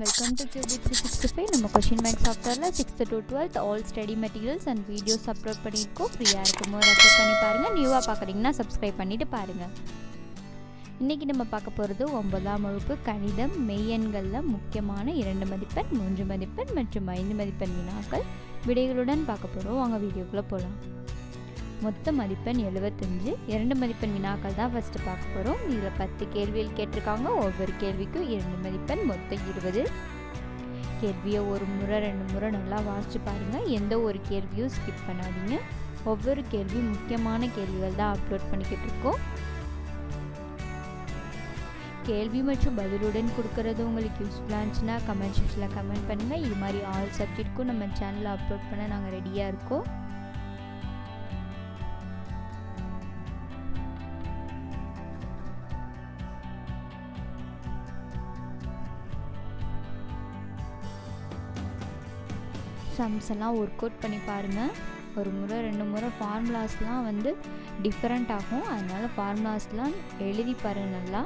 Welcome to QB three sixty five நம்ம question bank சாஃப்ட்வேரில் sixth to twelfth all study materials and videos upload பண்ணியிருக்கோம் ஃப்ரீயாக இருக்கும்போது upload பண்ணி பாருங்கள் நியூவாக பார்க்குறீங்கன்னா சப்ஸ்கிரைப் பண்ணிவிட்டு பாருங்கள் இன்றைக்கி நம்ம பார்க்க போகிறது ஒன்பதாம் வகுப்பு கணிதம். மெய்யெண்களில் முக்கியமான இரண்டு மதிப்பெண் மூன்று மதிப்பெண் மற்றும் ஐந்து மதிப்பெண் வினாக்கள். விடைகளுடன் பார்க்க போகிறோம் அவங்க வீடியோக்குள்ளே போகலாம் மொத்த மதிப்பெண் எழுபத்தஞ்சு இரண்டு மதிப்பெண் வினாக்கள் தான் ஃபஸ்ட்டு பார்க்க போகிறோம் இதில் பத்து கேள்விகள் கேட்டிருக்காங்க. ஒவ்வொரு கேள்விக்கும் இரண்டு மதிப்பெண் மொத்தம் இருபது. கேள்வியை ஒரு முறை ரெண்டு முறை நல்லா வாசிச்சு பாருங்கள் எந்த ஒரு கேள்வியும் ஸ்கிப் பண்ணாதீங்க. ஒவ்வொரு கேள்வியும் முக்கியமான கேள்விகள் தான் அப்லோட் பண்ணிக்கிட்டு இருக்கோம். கேள்வி மற்றும் பதிலுடன் கொடுக்கறது உங்களுக்கு யூஸ்ஃபுல்லாக இருந்துச்சுன்னா கமெண்ட் செக்ஷனில் கமெண்ட் பண்ணுங்கள் இது மாதிரி ஆல் சப்ஜெக்ட்க்கும் நம்ம சேனலில் அப்லோட் பண்ண நாங்கள் ரெடியாக இருக்கோம். சம்ஸ் எல்லாம் ஒர்க் அவுட் பண்ணி பாருங்கள் ஒரு முறை ரெண்டு முறை ஃபார்முலாஸ்லாம் வந்து டிஃப்ரெண்ட் ஆகும். அதனால் ஃபார்முலாஸ்லாம் எழுதி பாருங்கள் நல்லா.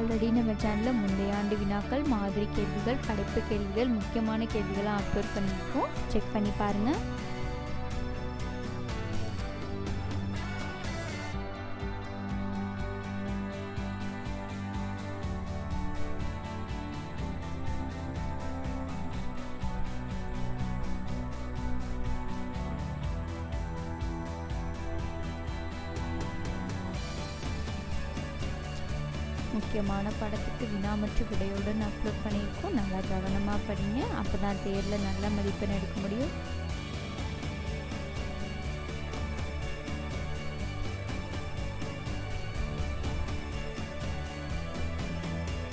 ஆல்ரெடி நம்ம சேனலில் முந்தைய ஆண்டு வினாக்கள் மாதிரி கேள்விகள் படைப்பு கேள்விகள் முக்கியமான கேள்விகளாக அப்லோட் பண்ணியிருக்கோம். செக் பண்ணி பாருங்கள் முக்கியமான படத்துக்கு வினா விடையுடன் அப்லோட் பண்ணியிருக்கோம். நல்லா கவனமாக படிங்க. அப்போ தான் தேர்வில் நல்ல மதிப்பெண் எடுக்க முடியும்.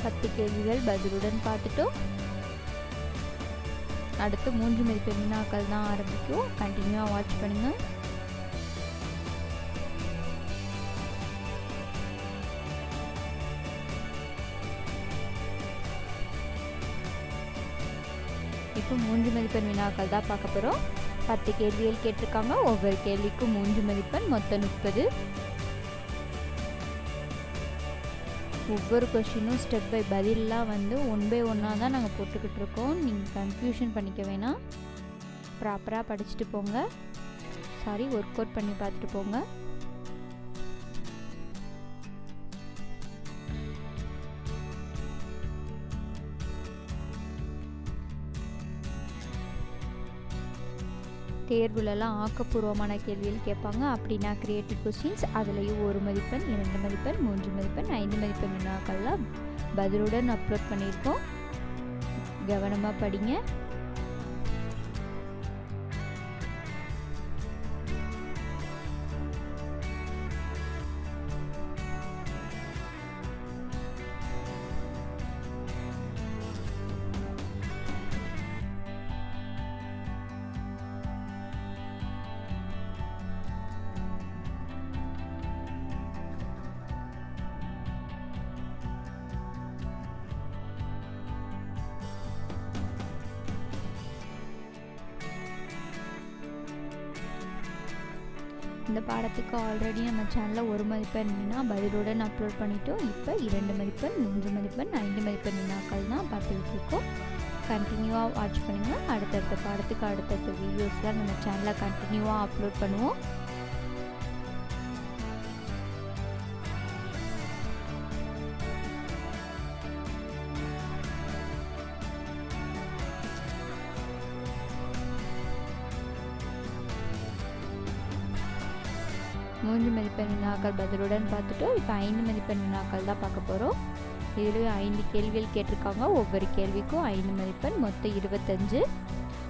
பத்து கேள்விகள் பதிலுடன் பார்த்துட்டோம். அடுத்து மூன்று மதிப்பெண் வினாக்கள் தான் ஆரம்பிக்கும் கண்டினியூவாக வாட்ச் பண்ணுங்கள் இப்போ மூன்று மதிப்பெண் வினாக்கள் தான் பார்க்க போகிறோம் பத்து கேள்விகள் கேட்டிருக்காங்க. ஒவ்வொரு கேள்விக்கும் மூன்று மதிப்பெண் மொத்தம் முப்பது. ஒவ்வொரு கொஷினும் ஸ்டெப் பை பதிலெலாம் வந்து ஒன் பை ஒன்னாக தான் நாங்கள் போட்டுக்கிட்டு இருக்கோம். நீங்கள் கன்ஃபியூஷன் பண்ணிக்க வேணாம். ப்ராப்பராக படிச்சுட்டு போங்க. சாரி ஒர்க் அவுட் பண்ணி பார்த்துட்டு போங்க. தேர்வுலலாம் ஆக்கப்பூர்வமான கேள்விகள் கேட்பாங்க. அப்படின்னா கிரியேட்டிவ் கொஸ்டின்ஸ் அதுலேயும் ஒரு மதிப்பெண் இரண்டு மதிப்பெண் மூன்று மதிப்பெண் ஐந்து மதிப்பெண் வினாக்கள்லாம் பதிலுடன் அப்லோட் பண்ணியிருக்கோம். கவனமாக படிங்க. இந்த பாடத்துக்கு ஆல்ரெடி நம்ம சேனலில் ஒரு மதிப்பெண்னா பதிலுடன் அப்லோட் பண்ணிட்டோம். இப்போ இரண்டு மதிப்பெண் மூன்று மதிப்பெண் ஐந்து மதிப்பெண் வினாக்கள் தான் பார்த்துக்கிட்டு இருக்கோம். கண்டினியூவாக வாட்ச் பண்ணுங்கள் அடுத்தடுத்த பாடத்துக்கு அடுத்தடுத்த வீடியோஸ்லாம் நம்ம சேனலில் கண்டினியூவாக அப்லோட் பண்ணுவோம். மூன்று மதிப்பெண் வினாக்கள் பதிலுடன் பார்த்துட்டோம் இப்போ ஐந்து மதிப்பெண் வினாக்கள் தான் பார்க்க போகிறோம் இதுலேயும் ஐந்து கேள்விகள் கேட்டிருக்காங்க. ஒவ்வொரு கேள்விக்கும் ஐந்து மதிப்பெண் மொத்தம் இருபத்தஞ்சு.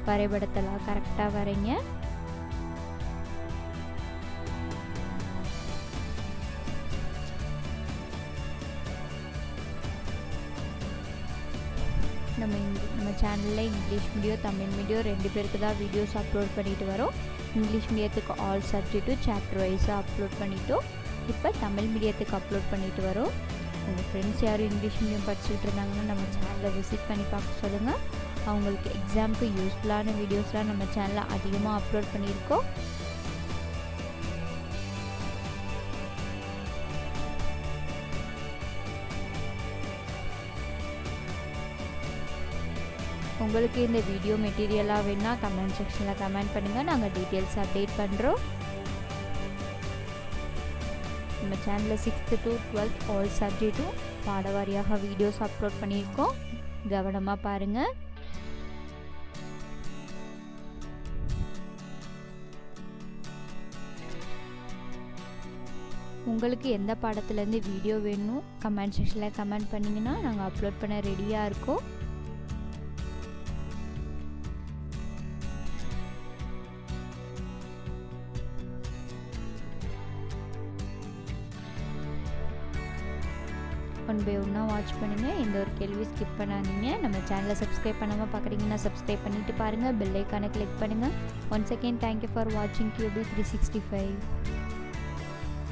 வரைபடத்தெல்லாம் கரெக்டாக வரைங்க. நம்ம சேனலில் இங்கிலீஷ் மீடியம் தமிழ் மீடியம் ரெண்டு பேருக்கு தான் வீடியோஸ் அப்லோட் பண்ணிட்டு வரோம். இங்கிலீஷ் மீடியத்துக்கு ஆல் சப்ஜெக்ட்டும் சாப்டர் வைஸாக அப்லோட் பண்ணிட்டோம். இப்போ தமிழ் மீடியத்துக்கு அப்லோட் பண்ணிட்டு வரோம். உங்கள் ஃப்ரெண்ட்ஸ் யாரும் இங்கிலீஷ் மீடியம் படிச்சுட்டு இருந்தாங்கன்னா நம்ம சேனலை விசிட் பண்ணி பார்க்க சொல்லுங்கள் அவங்களுக்கு எக்ஸாமுக்கு யூஸ்ஃபுல்லான வீடியோஸ்லாம் நம்ம சேனலில் அதிகமாக அப்லோட் பண்ணியிருக்கோம். உங்களுக்கு இந்த வீடியோ மெட்டீரியலாக வேணால் கமெண்ட் செக்ஷனில் கமெண்ட் பண்ணுங்கள் நாங்கள் டீட்டெயில்ஸ் அப்டேட் பண்ணுறோம் நம்ம சேனலில் சிக்ஸ்த்து டு டுவெல்த் ஆல் சப்ஜெக்ட்டும் பாடவாரியாக வீடியோஸ் அப்லோட் பண்ணியிருக்கோம். கவனமாக பாருங்கள் உங்களுக்கு எந்த பாடத்துலேருந்து வீடியோ வேணும் கமெண்ட் செக்ஷனில் கமெண்ட் பண்ணிங்கன்னா நாங்கள் அப்லோட் பண்ண ரெடியாக இருக்கோம். ஒன் பை ஒன்றா வாட்ச் பண்ணுங்கள் எந்த ஒரு கேள்வி ஸ்கிப் பண்ணாதீங்க. நம்ம சேனலை சப்ஸ்கிரைப் பண்ணாமல் பார்க்குறீங்கன்னா சப்ஸ்கிரைப் பண்ணிவிட்டு பாருங்கள் பெல் ஐக்கானை கிளிக் பண்ணுங்கள் one second thank you for வாட்சிங் கியூபி த்ரீ சிக்ஸ்டி ஃபைவ்